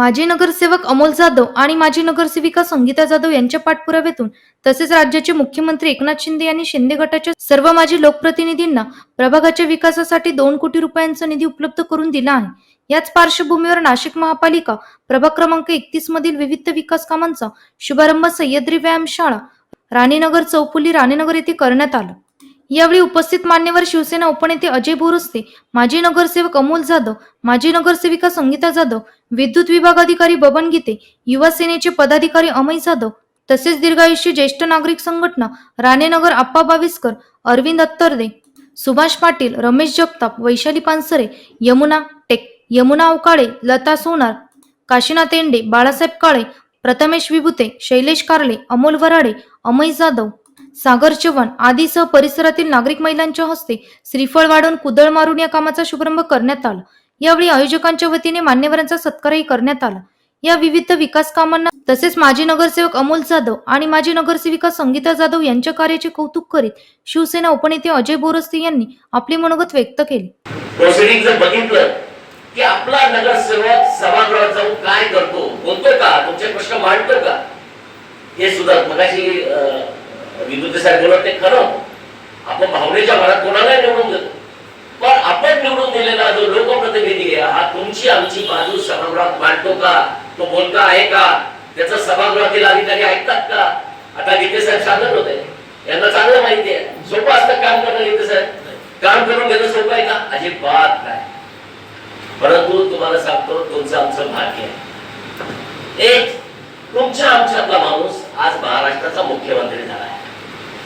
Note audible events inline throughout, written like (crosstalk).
माजी नगरसेवक अमोल जाधव आणि माजी नगरसेविका संगीता जाधव यांच्या पाठपुराव्यातून तसेच राज्याचे मुख्यमंत्री एकनाथ शिंदे यांनी शिंदे गटाच्या सर्व माजी लोकप्रतिनिधींना प्रभागाच्या विकासासाठी दोन कोटी रुपयांचा निधी उपलब्ध करून दिला आहे. याच पार्श्वभूमीवर नाशिक महापालिका प्रभाग क्रमांक एकतीस मधील विविध विकास कामांचा शुभारंभ सह्याद्री व्यायामशाळा राणीनगर चौफुली राणीनगर येथे करण्यात आला. यावेळी उपस्थित मान्यवर शिवसेना उपनेते अजय बोरस्ते माजी नगरसेवक अमोल जाधव माजी नगरसेविका संगीता जाधव विद्युत विभाग अधिकारी बबन गीते युवा सेनेचे पदाधिकारी अमय जाधव तसेच दीर्घायुष्य ज्येष्ठ नागरिक संघटना राणेनगर आप्पा बाविस्कर अरविंद अत्तरदे सुभाष पाटील रमेश जगताप वैशाली पानसरे यमुना टेक यमुना अवकाळे लता सोनार काशीनाथ तेंडे बाळासाहेब काळे प्रथमेश विभुते शैलेश कारले अमोल वराडे अमय जाधव सागर चव्हाण आदीसह परिसरातील नागरिक महिलांच्या हस्ते श्रीफळ वाढवून कुदळ मारून या कामाचा शुभारंभ करण्यात आला. यावेळी आयोजकांच्या वतीने मान्यवरांचा सत्कारही करण्यात आला. या विविध विकास कामांना तसेच माजी नगरसेवक अमोल जाधव आणि माजी नगरसेविका संगीता जाधव यांच्या कार्याचे कौतुक करीत शिवसेना उपनेते अजय बोरस्ते यांनी आपले मनोगत व्यक्त केले. प्रोसिडिंग जर बघितलं की आपला नगरसेवक सभागृहात जाऊन काय करतो बोलतो का? तुमचे प्रश्न मांडतो का? हे सुद्धा मगाशी विद्युत साहेब बोलत ते खरं. आपण भावनेच्या मनात कोणालाही निवडून देतो पण आपण निवडून दिलेला जो लोकप्रतिनिधी आहे हा तुमची आमची बाजू सभागृहात मांडतो का? तो बोलता आहे का? त्याचा सभागृहातील अधिकारी ऐकतात का? आता गीते साहेब सांगत होते. यांना चांगलं माहिती आहे. सोपं असतं काम करणं गीते साहेब काम करून घेणं सोपं आहे का? अजिबात नाही. परंतु तुम्हाला सांगतो तुमचं आमचं भाग्य आहे. एक तुमच्या आमच्यातला माणूस आज महाराष्ट्राचा मुख्यमंत्री झाला आहे.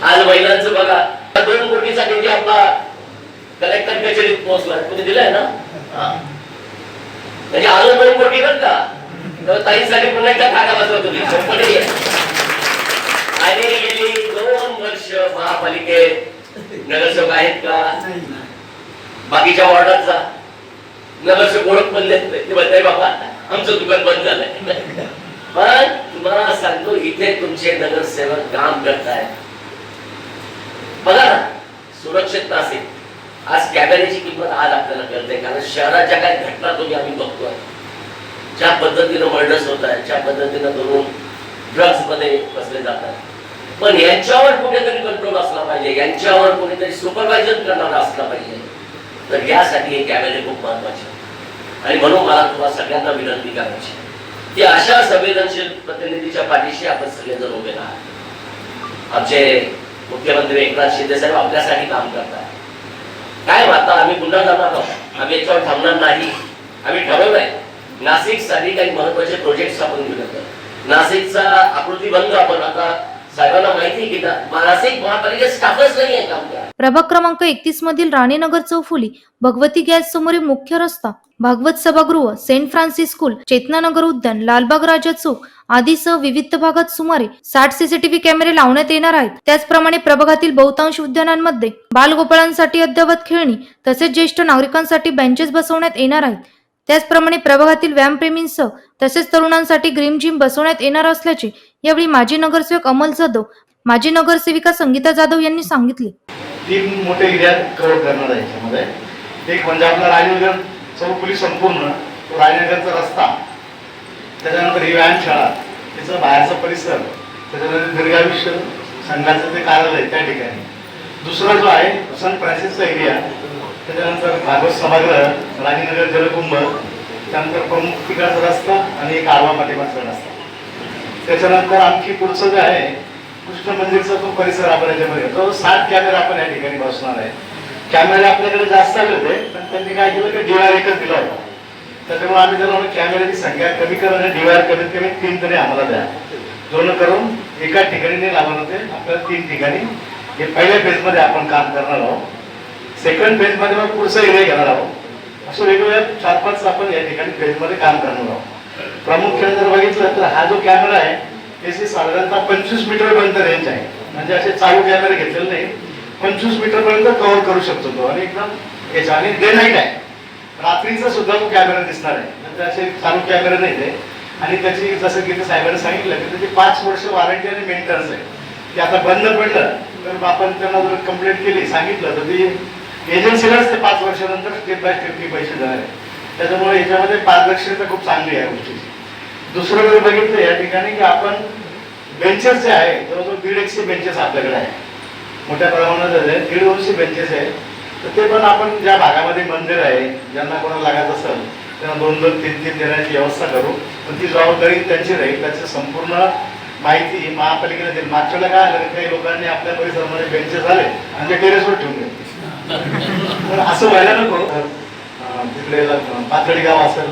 आज महिलांचं बघा. दोन कोटीचा निधी आपला कलेक्टर कचेरीत पोहोचला तुम्ही दिलाय ना. म्हणजे आलं दोन कोटी बरं का? तर ताईसाठी पुन्हा एकदा खाटा बसवा तुम्ही. आणि गेली दोन वर्ष महापालिकेत नगरसेवक आहेत का? बाकीच्या वॉर्डाचा नगरसेवक ओळख बनले ते म्हणताय बाबा आमचं दुकान बंद झालंय. पण तुम्हाला सांगतो इथे तुमचे नगरसेवक काम करतायत. बघा ना सुरक्षितता असेल. आज कॅमेऱ्याची किंमत आज आपल्याला कळते कारण शहराच्या काही घटना तुम्ही आम्ही बघतोय ज्या पद्धतीनं मर्डर्स होत आहेत ज्या पद्धतीनं धरून ड्रग्समध्ये बसले जातात पण यांच्यावर कुठेतरी कंट्रोल असला पाहिजे यांच्यावर कुठेतरी सुपरवायझर करणारा असला पाहिजे. तर यासाठी हे कॅमेरे खूप महत्त्वाचे आणि म्हणून मला तुम्हाला सगळ्यांना विनंती करायची की अशा संवेदनशील प्रतिनिधीच्या पाठीशी आपण सगळेजण उभे राहा आमचे मुख्यमंत्री एकनाथ शिंदे साहेब आपल्यासाठी काम करतात. काय आता आम्ही पुन्हा जाणार आहोत आम्ही याच्यावर थांबणार नाही. आम्ही ठरवलंय. नाशिकसाठी काही महत्त्वाचे प्रोजेक्ट आपण घेऊन नाशिकचा आकृती आकृतीबंध आपण आता साहेबांना माहिती स्टाफच नाही आहे काम प्रभाग क्रमांक एकतीस मधील राणेनगर चौफुली भगवती गॅस समोरील मुख्य रस्ता भागवत सभागृह सेंट फ्रान्सिस स्कूल चेतनानगर उद्यान लालबाग राजा चौक आदीसह विविध भागात सुमारे साठ सीसीटीव्ही कॅमेरे लावण्यात येणार आहेत. त्याचप्रमाणे प्रभागातील बहुतांश उद्यानांमध्ये बालगोपाळांसाठी अद्ययावत खेळणी तसेच ज्येष्ठ नागरिकांसाठी बेंचेस बसवण्यात येणार आहेत. त्याचप्रमाणे प्रभागातील व्यायामप्रेमींसह तसेच तरुणांसाठी ग्रीम जिम बसवण्यात येणार असल्याचे यावेळी माजी नगरसेवक अमल जाधव माजी नगरसेविका संगीता जाधव यांनी सांगितले. तीन मोठे एरिया कव्हर करणार आहे याच्यामध्ये. एक म्हणजे आपला राजनगर चौकुली संपूर्ण तो राजनगरचा रस्ता. त्याच्यानंतर ही व्यायामशाळा त्याचा बाहेरचा परिसर त्याच्यानंतर दीर्घायुष्य संघाचं ते कार्यालय त्या ठिकाणी. दुसरा जो आहे सन फ्रान्सिसचा एरिया त्याच्यानंतर भागवत सभागृह राजनगर जलकुंभ त्यानंतर प्रमुख ठिकाणचा रस्ता आणि एक आरवा पाठिंबाचा रस्ता. त्याच्यानंतर आणखी पुढचं जे आहे कृष्ण मंदिरचा तो परिसर आपण याच्यामध्ये तो सात कॅमेरा आपण या ठिकाणी बसणार आहे. कॅमेरे आपल्याकडे जास्त आले होते पण त्यांनी काय केलं की डीआर एकच दिला होता. त्याच्यामुळे आम्ही त्यांना कॅमेऱ्याची संख्या कमी करून आणि डीआर कमीत कमी तीन तरी आम्हाला द्या. जेणेकरून एका ठिकाणी नाही लागणार होते. आपल्याला तीन ठिकाणी. हे पहिल्या फेजमध्ये आपण काम करणार आहोत. सेकंड फेजमध्ये मग पुढचा एरिया घेणार आहोत. असं वेगवेगळ्या चार पाच आपण या ठिकाणी फेजमध्ये काम करणार आहोत. प्रामुख्याने जर बघितलं तर हा जो कॅमेरा आहे त्याची साधारणतः पंचवीस मीटर पर्यंत रेंज आहे. म्हणजे असे चालू कॅमेरे घेतलेले नाही. पंचवीस मीटर पर्यंत कव्हर करू शकतो तो. आणि एकदम याच्या आणि डे नाईट आहे. रात्रीचा सुद्धा तो कॅमेरा दिसणार आहे. म्हणजे असे चालू कॅमेरे नाही ते. आणि त्याची जसं की ते साहेबांनी सांगितलं की त्याची पाच वर्ष वॉरंटी आणि मेंटेनन्स आहे. ते आता बंद पडलं. तर आपण त्यांना जर कंप्लेंट केली सांगितलं तर ती एजन्सीलाच ते पाच वर्षानंतर स्टेप बाय स्टेप पैसे देणार आहे. त्याच्यामुळे याच्यामध्ये पारदर्शकता खूप चांगली आहे गोष्टीची. दुसरं जर बघितलं या ठिकाणी की आपण बेंचेस जे आहे जवळजवळ दीड एकशे बेंचेस आपल्याकडे आहे मोठ्या प्रमाणात आहे, दीड दोनशे बेंचेस आहेत. तर ते पण आपण ज्या भागामध्ये मंदिर आहे ज्यांना कोणाला लागत असेल त्यांना दोन दोन तीन तीन देण्याची व्यवस्था करू. पण ती जबाबदारी त्यांची राहील त्याची संपूर्ण माहिती महापालिकेला देईल. मागच्या वेळेला काय आलं काही लोकांनी आपल्या परिसरामध्ये बेंचेस आले आणि ते टेरेसवर ठेवून घेतले तर (laughs) असं व्हायला नको. तिकडे पाथर्डी गाव असेल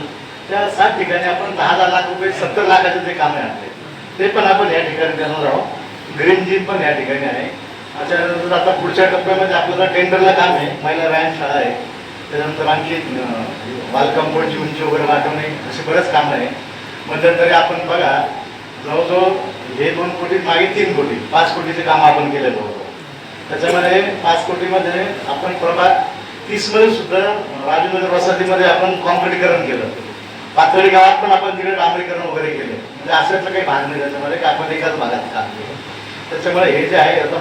त्या सात ठिकाणी आपण दहा दहा लाख रुपये सत्तर लाखाचे जे काम आहे ते पण आपण या ठिकाणी देणार आहोत. ग्रीन जिम पण या ठिकाणी आहे. त्याच्यानंतर आता पुढच्या टप्प्यामध्ये आपल्याला टेंडरला काम आहे. महिला व्यायाम शाळा आहे. त्याच्यानंतर आणखी अं, उंची वगैरे वाढवणे असे बरेच कामं आहे. मध्यंतरी आपण बघा जवळजवळ हे दोन कोटी मागे तीन कोटी पाच कोटीचे काम आपण केले जवळजवळ. त्याच्यामध्ये पाच कोटीमध्ये आपण प्रभात तीसमध्ये सुद्धा राजनगर वसाहतीमध्ये आपण कॉन्क्रिटीकरण केलं. पाथर्डी गावात पण आपण तिकडे डांबरीकरण वगैरे केले. म्हणजे असं काही भाग नाही त्याच्यामध्ये की आपण एकाच भागात काम केलं. त्याच्यामुळे हे जे आहे आता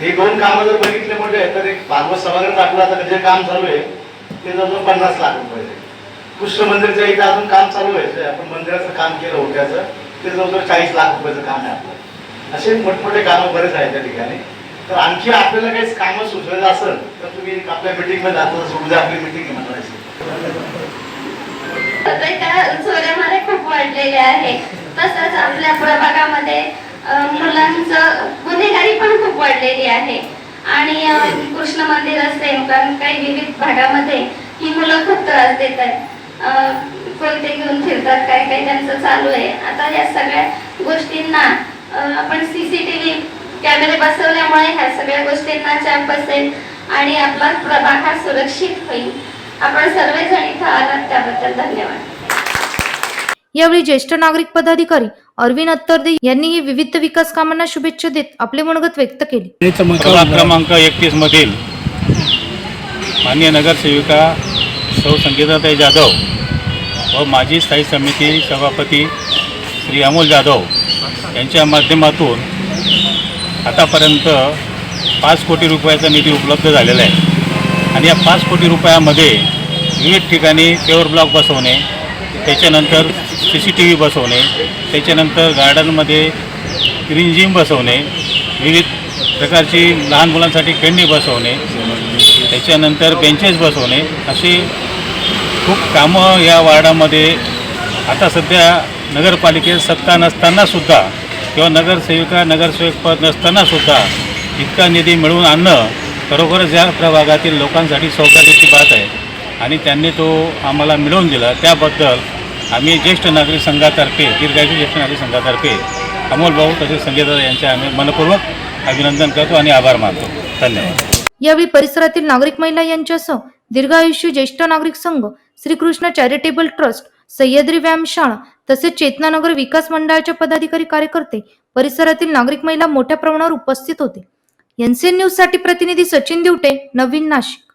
हे दोन कामं जर बघितले म्हणजे तर एक भागवत सभागृहात आपलं आता जे काम चालू आहे ते जवळजवळ पन्नास लाख रुपये कृष्ण मंदिरच्या इथे अजून काम चालू आहे आपण मंदिराचं काम केलं होत्याचं ते जवळजवळ चाळीस लाख रुपयाचं काम आहे आपलं. असे मोठमोठे कामं बरेच आहेत त्या ठिकाणी. तर आणखी आपल्याला काहीच कामं सुचवायचं असेल तर तुम्ही आपल्या मिटिंगमध्ये जातो उद्या आपली मिटिंग म्हणायची. सध्याच्या चोऱ्यामध्ये खूप वाढलेले आहे. तसंच आपल्या प्रभागामध्ये मुलांचं गुन्हेगारी पण खूप वाढलेली आहे. आणि कृष्ण मंदिर असेल कारण काही विविध भागामध्ये ही मुलं खूप त्रास देत आहेत कोणते घेऊन फिरतात काय काय त्यांचं चालू आहे. आता या सगळ्या गोष्टींना अ, आपण सीसीटीव्ही कॅमेरे बसवल्यामुळे ह्या सगळ्या गोष्टींना चाप बसेल आणि आपला प्रभाग हा सुरक्षित होईल. आपण सर्वजण इथं आलात त्याबद्दल धन्यवाद. यावेळी ज्येष्ठ नागरिक पदाधिकारी अरविंद अत्तरदे यांनीही विविध विकास कामांना शुभेच्छा देत आपले मनोगत व्यक्त केले. क्रमांक एकतीस मधील मान्य नगरसेविका सौ संगीताताई जाधव व माजी स्थायी समिती सभापती श्री अमोल जाधव यांच्या माध्यमातून आतापर्यंत पाच कोटी रुपयाचा निधी उपलब्ध झालेला आहे. आणि या पाच कोटी रुपयामध्ये विविध ठिकाणी पेवर ब्लॉक बसवणे त्याच्यानंतर सी सी टी व्ही बसवणे त्याच्यानंतर गार्डनमध्ये ग्रीन जिम बसवणे विविध प्रकारची लहान मुलांसाठी खेळणी बसवणे त्याच्यानंतर बेंचेस बसवणे अशी खूप कामं या वार्डामध्ये आता सध्या नगरपालिकेत सत्ता नसतानासुद्धा किंवा नगरसेविका नगरसेवक पद नसतानासुद्धा इतका निधी मिळवून आणणं खरोखरच या प्रभागातील लोकांसाठी सौभाग्याची बात आहे आणि त्यांनी तो आम्हाला मिळवून दिला त्याबद्दल आम्ही ज्येष्ठ नागरिक संघातर्फे दीर्घायू ज्येष्ठ नागरिक संघातर्फे अमोल भाऊ तसेच संगीता यांचे आम्ही मनपूर्वक अभिनंदन करतो आणि आभार मानतो. धन्यवाद. यावेळी परिसरातील नागरिक महिला यांच्यासह दीर्घायुष्य ज्येष्ठ नागरिक संघ श्रीकृष्ण चॅरिटेबल ट्रस्ट सह्याद्री व्यायामशाळा तसेच चेतनानगर विकास मंडळाच्या पदाधिकारी कार्यकर्ते परिसरातील नागरिक महिला मोठ्या प्रमाणावर उपस्थित होते. एनसीएन न्यूजसाठी प्रतिनिधी सचिन दिवटे नवीन नाशिक.